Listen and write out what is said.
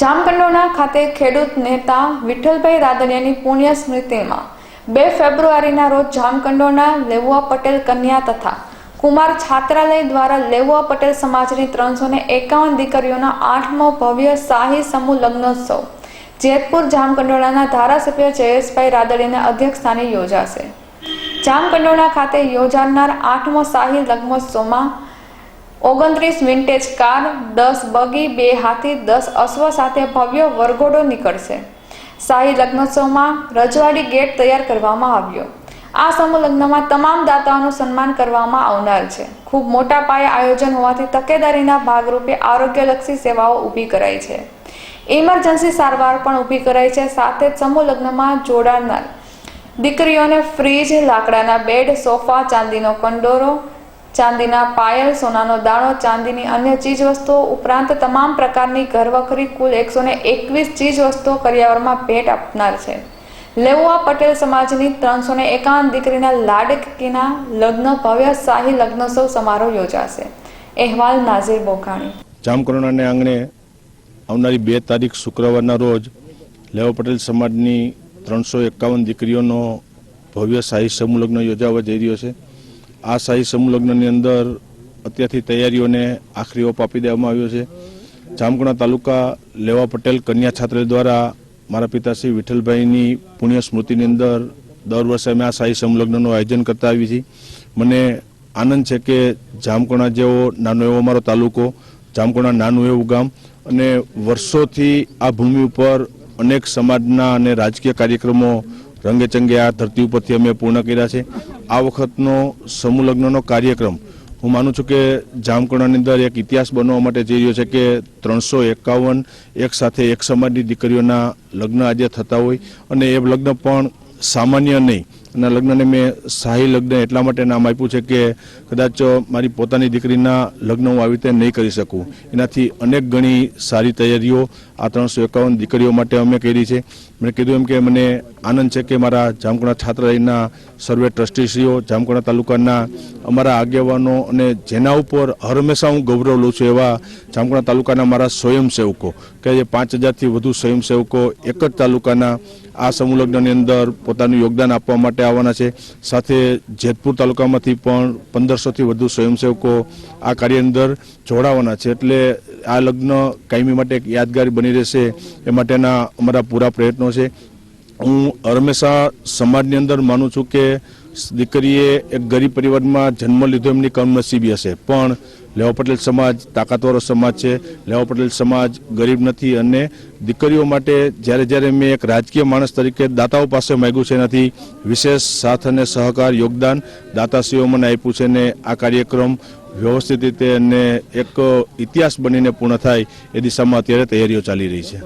જામકંડોરણા ખાતે ખેડૂત નેતા વિઠ્ઠલભાઈ રાદડિયાની પુણ્ય સ્મૃતિમાં બે ફેબ્રુઆરીના રોજ જામકંડોરણા લેવુઆ પટેલ કન્યા તથા કુમાર છાત્રાલય દ્વારા લેવુઆ પટેલ સમાજની ત્રણસો ને એકાવન દીકરીઓના આઠમો ભવ્ય શાહી સમૂહ લગ્નોત્સવ. જેતપુર જામકંડોરણાના ધારાસભ્ય જયેશભાઈ રાદડીના અધ્યક્ષસ્થાને યોજાશે. જામકંડોરણા ખાતે યોજાનાર આઠમો શાહી લગ્નોત્સવમાં ઓગણત્રીસ વિન્ટેજ કાર દસ બગી બે હાથી, દસ અશ્વ સાથે ભવ્ય વરઘોડો નીકળશે. શાહી લગ્નોત્સવમાં રજવાડી ગેટ તૈયાર કરવામાં આવ્યો. આ સમૂહ લગ્નમાં તમામ દાતાઓનું સન્માન કરવામાં આવનાર છે. ખૂબ મોટા પાયે આયોજન હોવાથી તકેદારીના ભાગરૂપે આરોગ્યલક્ષી સેવાઓ ઊભી કરાઈ છે. ઇમરજન્સી સારવાર પણ ઊભી કરાઈ છે. સાથે જ સમૂહ લગ્નમાં જોડાનાર દીકરીઓને ફ્રીજ, લાકડાના બેડ, સોફા, ચાંદીનો કંડોરો ચાંદીના પાયલ, સોનાનો દાણો, ચાંદીની અન્ય ચીજ વસ્તુઓ ઉપરાંત તમામ પ્રકારની ઘરવખરી કુલ એકસો ને એકવીસ ચીજ વસ્તુઓ કરિયાવરમાં ભેટ આપનાર છે. લેવુઆ પટેલ સમાજની ત્રણસો ને એકાવન દીકરીના લાડકીના લગ્ન, ભવ્ય શાહી લગ્નોત્સવ સમારોહ યોજાશે. અહેવાલ નાઝીર બોખાણી. જામકરોણાને આંગણે આવનારી બે તારીખ શુક્રવારના રોજ લેવા પટેલ સમાજની ત્રણસો એકાવન દીકરીઓનો ભવ્ય શાહી સમૂહ લગ્ન યોજાવા જઈ રહ્યો છે. આ શાહી સમૂહલગ્નની અંદર અત્યારથી તૈયારીઓને આખરી ઓપ આપી દેવામાં આવ્યો છે. જામકુણા તાલુકા લેવા પટેલ કન્યા છાત્ર દ્વારા મારા પિતાશ્રી વિઠ્ઠલભાઈની પુણ્ય સ્મૃતિની અંદર દર વર્ષે અમે આ શાહી સમૂહલગ્નનું આયોજન કરતા આવી છીએ. મને આનંદ છે કે જામકુણા જેવો નાનો એવો અમારો તાલુકો જામકુણા નાનું એવું ગામ અને વર્ષોથી આ ભૂમિ ઉપર અનેક સમાજના અને રાજકીય કાર્યક્રમો રંગેચંગે આ ધરતી ઉપરથી અમે પૂર્ણ કર્યા છે. આ વખતનો સમૂહ લગ્નનો કાર્યક્રમ હું માનું છું કે જામકુંડાની અંદર એક ઇતિહાસ બનવા માટે જઈ રહ્યો છે કે ત્રણસો એકાવન એક સાથે એક સમાજની દીકરીઓના લગ્ન આજે થતા હોય. અને એ લગ્ન પણ સામાન્ય નહીં અને લગ્નને મેં શાહી લગ્ન એટલા માટે નામ આપ્યું છે કે કદાચ મારી પોતાની દીકરીના લગ્ન હું આવી રીતે નહીં કરી શકું. એનાથી અનેક ગણી સારી તૈયારીઓ આ ત્રણસો એકાવન દીકરીઓ માટે અમે કરી છે. મેં કીધું એમ કે મને આનંદ છે કે મારા જામકુણા છાત્રાલયના સર્વે ટ્રસ્ટીશ્રીઓ જામકુણા તાલુકાના અમારા આગેવાનો અને જેના ઉપર હંમેશા હું ગૌરવ લઉં છું એવા જામકુણા તાલુકાના મારા સ્વયંસેવકો. કે જે પાંચ હજારથી વધુ સ્વયંસેવકો એક જ તાલુકાના આ સમૂહ અંદર પોતાનું યોગદાન આપવા માટે આવવાના છે. સાથે જેતપુર તાલુકામાંથી પણ પંદરસોથી વધુ સ્વયંસેવકો આ કાર્યની અંદર જોડાવાના છે. એટલે આ લગ્ન કાયમી માટે એક યાદગારી બની રહેશે. એ માટેના અમારા પૂરા પ્રયત્નો છે. હું હંમેશા સમાજની અંદર માનું છું કે દીકરીએ એક ગરીબ પરિવારમાં જન્મ લીધો એમની કમનસીબી હશે. પણ લેવા પટેલ સમાજ તાકાતવાળો સમાજ છે. લેવા પટેલ સમાજ ગરીબ નથી અને દીકરીઓ માટે જ્યારે જ્યારે મેં એક રાજકીય માણસ તરીકે દાતાઓ પાસે માગ્યું છે એનાથી વિશેષ સાથ અને સહકાર, યોગદાન દાતાશ્રીઓ મને આપ્યું છે ને આ કાર્યક્રમ વ્યવસ્થિત રીતે અને એક ઇતિહાસ બનીને પૂર્ણ થાય એ દિશામાં અત્યારે તૈયારીઓ ચાલી રહી છે.